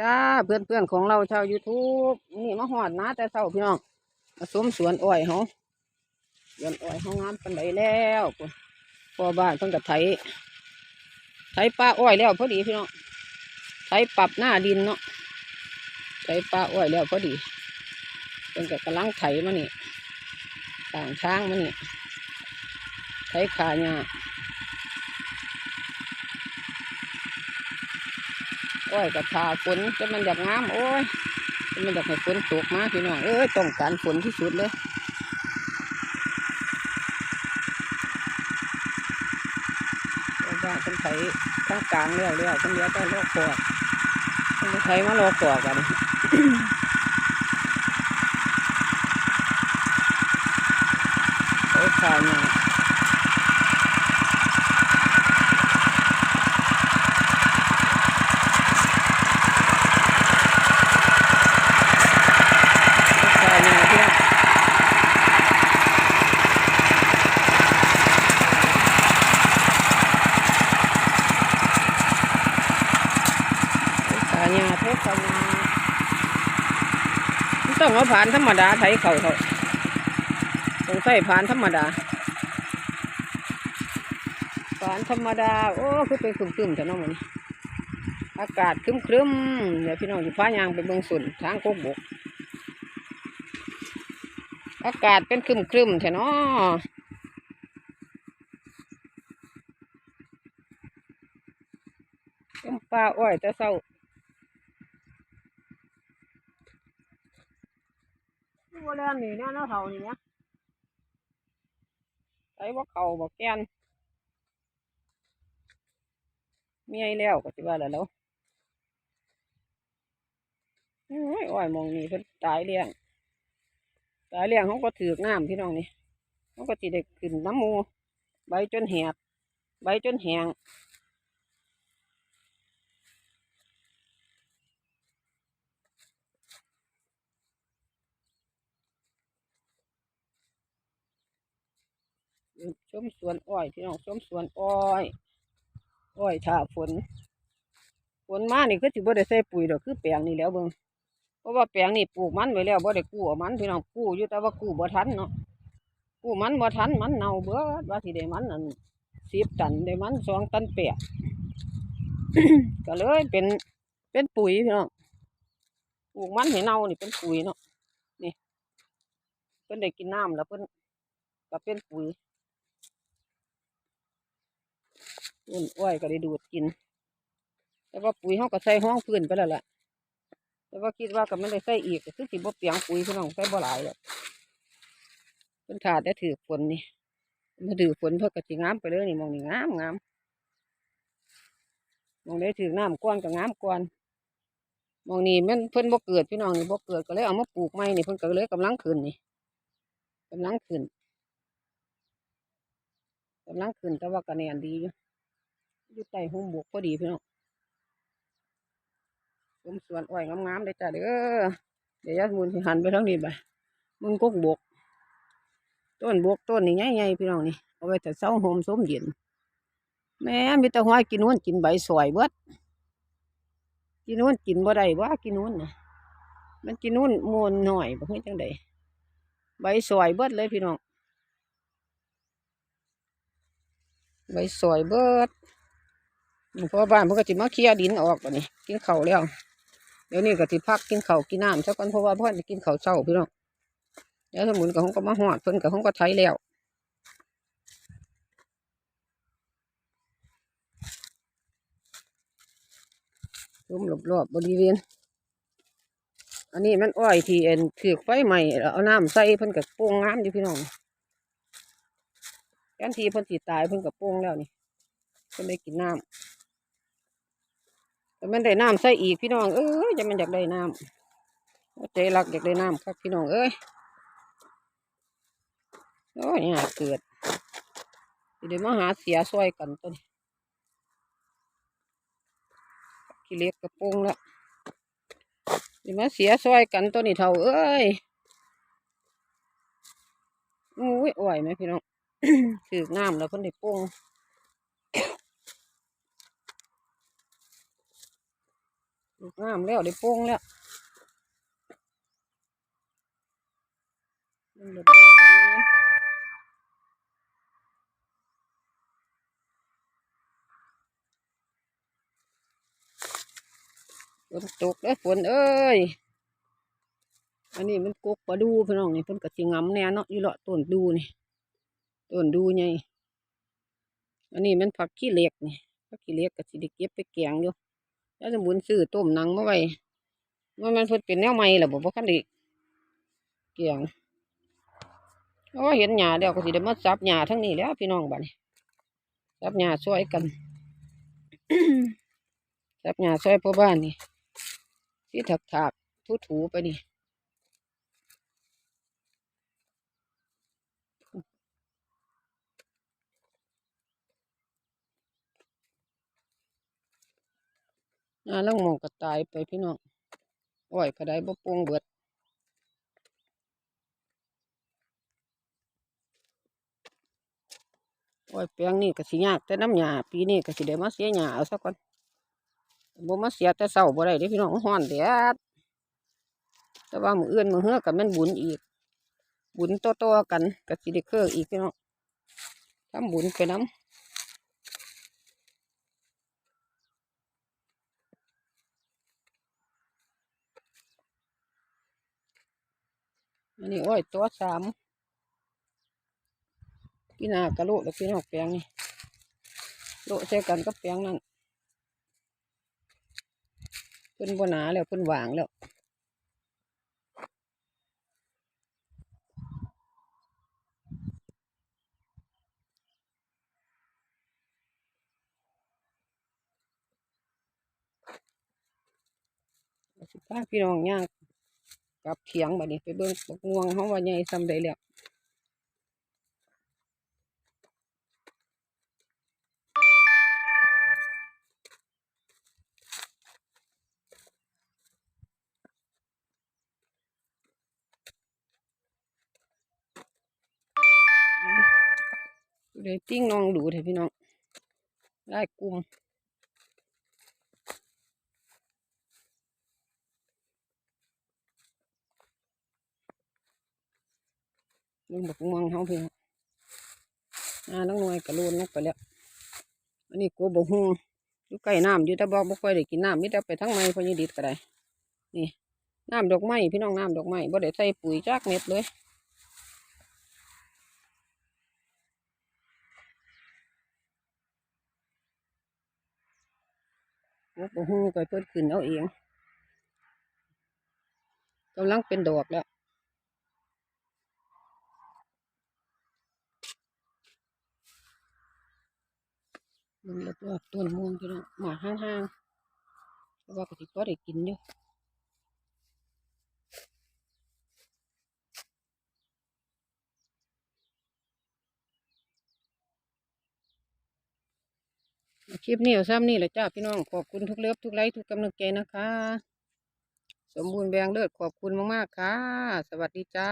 จ้าเพื่อนเพื่อนๆของเราชาว YouTube นี่มาหอดนะแต่เศร้าพี่น้องมาสมสวนอ้อยเขาสวนอ้อยเขางามปันไดแล้วพอบ้านเพิ่งกับไถไถป้าอ้อยแล้วพอดีพี่น้องไถปรับหน้าดินเนาะไถป้าอ้อยแล้วพอดีเพิ่งกับกำลังไถมานี่ต่างช้างมานี่ไถขาหญ้า โอ้ยกระทาฝนจะมันอยากงาม โอ้ยจะมันอยากให้ฝนตกมาพี่น้องเอ้ยต้องการฝนที่สุดเลยว่าเป็นไถข้างกลางแล้วแล้วเป็นเหลือแต่โลกขอดเป็นไถมาโลกขอดกันไถขาเนี่ยไถขาเนี่ยพี่น้องไถขาเนี่ยไถขาเนี่ยมัน ต้องเอาผ่านธรรมดาไถเขาเขาต้องใส่ผ่านธรรมดาฝานธรรมดา โอ้คือเป็นครึมๆแต่น้องมันอากาศครึมๆเดี๋ยวพี่น้องจะพายางไปเบิ่งสุนทางโคกบก อากาศเป็นครึมๆแต่นาะต้มปลาอ้อยแต่เศร้า โบราณนี่นะเนาะเท่านี้นะใส่ว่าเขาบอกแกนเมียแล้วก็สิว่าแล้วแล้วโอ้ยอ้อยหมองนี่เพิ่นตายเลี้ยงตายเลี้ยงเขาก็ถือกน้ำพี่น้องนี่เขาก็สิได้ขึ้นน้ำหมูใบจนแหกใบจนแหง ชมสวนอ้อยพี่น้องชมสวนอ้อยอ้อยถ้าฝนฝนมานี่คือสิบ่ได้ใส่ปุ๋ยดอกคือแปลงนี่แล้วเบิ่งเพราะว่าแปลงนี่ปลูกมันไว้แล้วบ่ได้กู้เอามันพี่น้องกู้อยู่แต่ว่ากู้บ่ทันเนาะกู้มันบ่ทันมันเน่าเบิดว่าสิได้มันอันสิบตันได้มันสองตันแปดก็เลยเป็นเป็นปุ๋ยพี่น้องปลูกมันให้เน่านี่เป็นปุ๋ยเนาะนี่เพิ่นได้กินน้ำแล้วเพิ่นก็เป็นปุ๋ย ต้นอ้อยก็ได้ดูดกิน แต่ว่าปุ๋ยเขาก็ใส่ห้องพื้นไปแล้วล่ะแต่ว่าคิดว่าก็ไม่ได้ใส่อีกก็คือสิบ่เปียงปุ๋ยพี่น้องใส่บ่หลายหรอกเป็นถาดได้ถือฝนนี่มาถือฝนเพื่อกระสิงามไปเลยนี่มองนี่งามงามมองได้ถือน้ำก้อนก็งามก้อนมองนี่มันเพิ่นบ่เกิดพี่น้องนี่บ่เกิดก็เลยเอามาปลูกใหม่นี่เพิ่นก็เลยกำลังขึ้นนี่กำลังขึ้นกำลังขึ้นแต่ว่าก็แนนดีอยู่ อยู่ใต้ห่มบวกพอดีพี่น้องผมสวนอ้อยงามๆเลยจ้ะเด้อเดี๋ยวยาสมุนสิหันไปทางนี้ไปมึงกกบวกต้นบวกต้นนี่ใหญ่ๆพี่น้องนี่เอาไว้แต่เสาโฮมสมเย็นแม่มีแต่ห้อยกินนู้นกินใบสวยเบิดกินนู้นกินบ่ได้ว่ากินนู้นนะมันกินนู้นมวนหน่อยบ่เฮ็ดจังไดใบสวยเบิดเลยพี่น้องใบสวยเบิด เพราะบ้านเพิ่นก็สิมาเคลียดินออกบัดนี้ กินเข้าแล้ว เดี๋ยวนี้ก็สิพักกินเข้ากินน้ำซะก่อนเพราะว่าเพิ่นได้กินเข้าวเช้าพี่น้องเดี๋ยวสมุนกับห้องก็มาหอดเพิ่นกับห้องก็ไถแล้วรวมรอบๆบริเวณ อันนี้มันอ้อยที่เอ็นถือไฟใหม่แล้วเอาน้ำใส่เพิ่นกับโป่งงามอยู่พี่น้องแทนที่เพิ่นสิตายเพิ่นกับโป่งแล้วนี่เพิ่นได้กินน้ำ แต่มันได้น้ำใส่อีกพี่น้องเอ้ยจะมันอยากได้น้ำใจรักอยากได้น้ำครับพี่น้องเอ้ยโอ้ยเนี่ยเกิดเดี๋ยวมาหาเสียซอยกันต้นขี้เล็กกระปรงละเดี๋ยวมาเสียซอยกันตัวนี้เท่าเอ้ยอุ้ยอ่อยไหมพี่น้องถือน้ำแล้วเพิ่นได้ป่ง ลูกงามแล้วได้โป้งแล้วฝนตกเด้อฝนเอ้ย อันนี้มันกกปลาดูพี่น้องนี่เพิ่นก็สิงำแน่เนาะอยู่เลาะต้นดูนี่ต้นดูใหญ่อันนี้มันผักขี้เหล็กนี่ผักขี้เหล็กก็สิได้เก็บไปแกงอยู่ แล้วสมบุญซื้อต้มหนังมาไว้ว่ามันเพิ่นเป็นแนวใหม่ล่ะบ่บ่คันได้แกงเพราะว่าเห็นหญ้าแล้วก็สิได้มาซับหญ้าทั้งนี้แหล้วพี่น้องบัดนี้ซับหญ้าช่วยกันซับหญ้าช่วยพ่อบ้านนี่ที่ถักๆถูๆไปนี่ อ่าลังมองก็ตายไปพี่น้องอ้อยก็ได้บ่โปร่งเบิดอ้อยแปลงนี่ก็สิยากแต่น้ำหญ้าปีนี้ก็สิได้มาเสียหญ้าเอาซะก่อนบ่มาเสียแต่เช้าบ่ได้เด้พี่น้องมันร้อนแดดแต่ว่ามื้ออื่นมือเฮือก็แม่นบุญอีก บุญโตๆกันก็สิได้เคืออีกพี่น้องทำบุญไปน้ำ อันนี้อ้อยตัวสามพี่นากระโลแล้วพี่นอกแปลงนี่โลใช้กันกับแปลงนั่นเพิ่นบหนาแล้วเพิ่นวางแล้วสิพาพี่น้องย่าง กับเถียงบัดนี้ไปเบิ่งบักง่วงเฮาว่าใหญ่ซำใดแล้วเลยติ้งน้องดูเถอะพี่น้องได้กลุ่ม ลุงบอกม่วงเขาเพี่น้องอ่าลังหน่วยกระโลนลงไปแล้ว อันนี้กูบอกฮวงอยู่ใกล้น้ำอยู่แต่บอกบ่ค่อยได้กินน้ำมิแต่ไปทั้งไม้พอยี่ดิดก็ได้ นี่น้ำดอกไม้พี่น้องน้ำดอกไม้บ่ได้ใส่ปุ๋ยจักเม็ดเลยโอ้โหก็เพิ่นขึ้นเอาเองกำลังเป็นดอกแล้ว มันรอบๆต้นม่วงพี่น้องหมาห้างๆเพราะว่าก็สิพอได้กินอยู่คลิปนี้เอาซ้ำนี่แหละจ้าพี่น้องขอบคุณทุกเลิฟทุกไลค์ทุกกำลังใจนะคะ สมบูรณ์แบงเลิศขอบคุณมากๆค่ะ สวัสดีจ้า